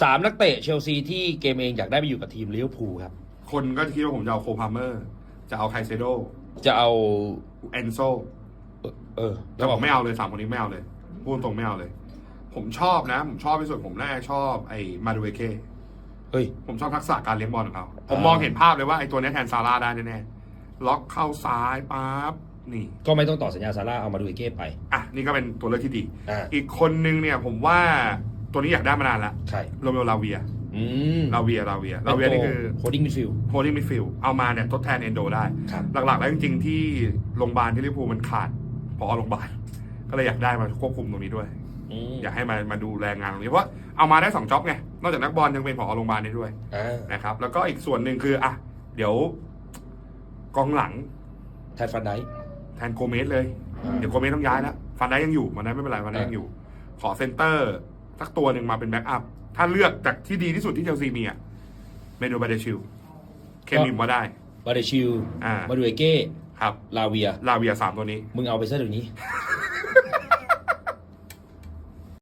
สามนักเตะเชลซีที่เกมเองอยากได้ไปอยู่กับทีมลิเวอร์พูลครับ คนก็คิดว่าผมจะเอาโคพาเมอร์ จะเอาไคเซโดจะเอาเอนโซเออเออแต่ผมไม่เอาเลยสามคนนี้ไม่เอาเลย พูดตรงไม่เอาเลย ผมชอบนะ ผมชอบที่สุดผมแรกชอบไอ้มาดูเอเคเฮ้ยผมชอบทักษะการเลี้ยงบอลของเขาผมอ่ามองเห็นภาพเลยว่าไอ้ตัวเนี้ยแทนซาร่าได้แน่ๆล็อกเข้าซ้ายปั๊บนี่ ก็ไม่ต้องต่อสัญญาซาร่าเอามาดูเอเก้ไป อะ นี่ก็เป็นตัวเลือกที่ดีอ่าอีกคนนึงเนี่ยผมว่า ตัวนี้อยากได้มานานละใครโรเมโอลาเวียอืมลาเวียลาเวียลาเวียนี่คือโฮดดิ้งมิดฟิลด์โฮลิ่งมิดฟิลเอามาเนี่ยทดแทนเอนโดได้ครับหลักๆแล้วจริงๆ ที่โรงพยาบาลที่ลิเวอร์พูลมันขาดพอโรงพยาบาลก็เลยอยากได้มาควบคุมตรงนี้ด้วยอืมอยากให้มามาดูแลงานตรงนี้เพราะว่าเอามาได้สองจ็อบไงนอกจากนักบอลยังเป็นผอโรงพยาบาลได้ด้วยอ่านะครับ แล้วก็อีกส่วนหนึ่งคืออะเดี๋ยว กองหลังแทนฟันไดค์แทนโกเมสเลยอ่าเดี๋ยวโกเมสต้องย้ายแล้วฟันได้ยังอยู่มันได้ไม่เป็นไรฟันได้ยังอยู่ ขอเซนเตอร์ สักตัวหนึ่งมาเป็นแบ็กอัพ ถ้าเลือกจากที่ดีที่สุดที่เชลซีมีอะเมนูบาเดชิลเคมิมว่าได้บาเดชิลอ่า มาดูเอเก้ครับ ลาเวีย ลาเวียสามตัวนี้ มึงเอาไปซะเดี๋ยวนี้